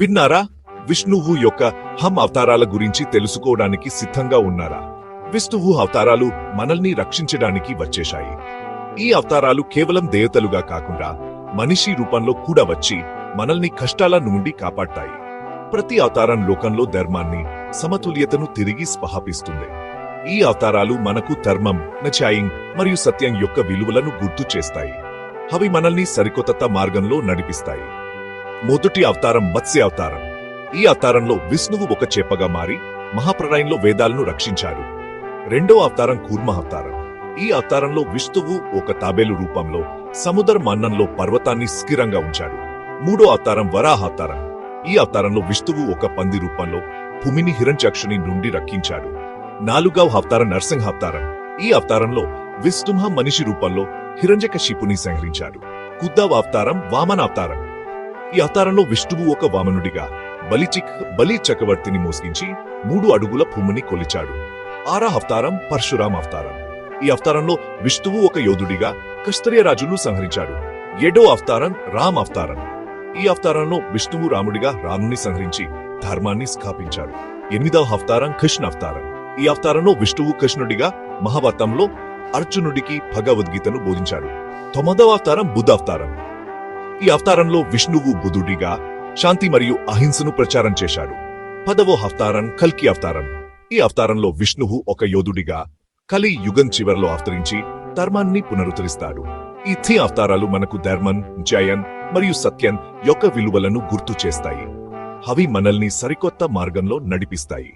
విన్నారా? విష్ణువు యొక్క హమ్ అవతారాల గురించి తెలుసుకోవడానికి సిద్ధంగా ఉన్నారా? విష్ణువు అవతారాలు మనల్ని రక్షించడానికి వచ్చేశాయి. ఈ అవతారాలు కేవలం దేవతలుగా కాకుండా మనిషి రూపంలో కూడా వచ్చి మనల్ని కష్టాల నుండి కాపాడతాయి. ప్రతి అవతారం లోకంలో ధర్మాన్ని సమతుల్యతను తిరిగి స్పహాపిస్తుంది ఈ అవతారాలు మనకు ధర్మం నచాయింగ్ మరియు సత్యం యొక్క విలువలను గుర్తు చేస్తాయి. అవి మనల్ని సరికొత్త మార్గంలో నడిపిస్తాయి. మొదటి అవతారం మత్స్య అవతారం. ఈ అవతారంలో విష్ణువు ఒక చేపగా మారి మహాప్రళయంలో వేదాలను రక్షించాడు. రెండో అవతారం కూర్మ అవతారం. ఈ అవతారంలో విష్ణువు ఒక తాబేలు రూపంలో సముద్ర మన్నంలో పర్వతాన్ని స్థిరంగా ఉంచాడు. మూడో అవతారం వరాహ అవతారం. ఈ అవతారంలో విష్ణువు ఒక పంది రూపంలో భూమిని హిరణ్చక్షుని నుండి రక్షించాడు. నాలుగవ అవతారం నరసింహ అవతారం. ఈ అవతారంలో విష్ణుమ మనిషి రూపంలో హిరణ్యకశిపుని సంహరించాడు. కుద్దవ అవతారం వామన అవతారం. ఈ అవతారంలో విష్ణువు ఒక వామనుడిగా బలిచిక్ బలి చక్రవర్తిని మోసగించి మూడు అడుగుల భూమిని కొలిచాడు. ఆరా అవతారం పరశురాం అవతారం. ఈ అవతారంలో విష్ణువు ఒక యోధుడిగా కస్తర్య రాజును సంహరించాడు. ఏడో అవతారం రామ్ అవతారం. ఈ అవతారంలో విష్ణువు రాముడిగా రాముని సంహరించి ధర్మాన్ని స్థాపించాడు. ఎనిమిదవ అవతారం కృష్ణ అవతారం. ఈ అవతారంలో విష్ణువు కృష్ణుడిగా మహాభారతంలో అర్జునుడికి భగవద్గీతను బోధించాడు. తొమ్మిదవ అవతారం బుద్ధ అవతారం. ఈ అవతారంలో విష్ణువు బుధుడిగా శాంతి మరియు అహింసను ప్రచారం చేశాడు. పదవో అవతారం కల్కి అవతారం ఈ అవతారంలో విష్ణువు ఒక యోధుడిగా కలి యుగం చివరిలో అవతరించి ధర్మాన్ని పునరుద్ధరిస్తాడు. ఈ థీ అవతారాలు మనకు ధర్మం జయన్ మరియు సత్యన్ యొక్క విలువలను గుర్తు చేస్తాయి. అవి మనల్ని సరికొత్త మార్గంలో నడిపిస్తాయి.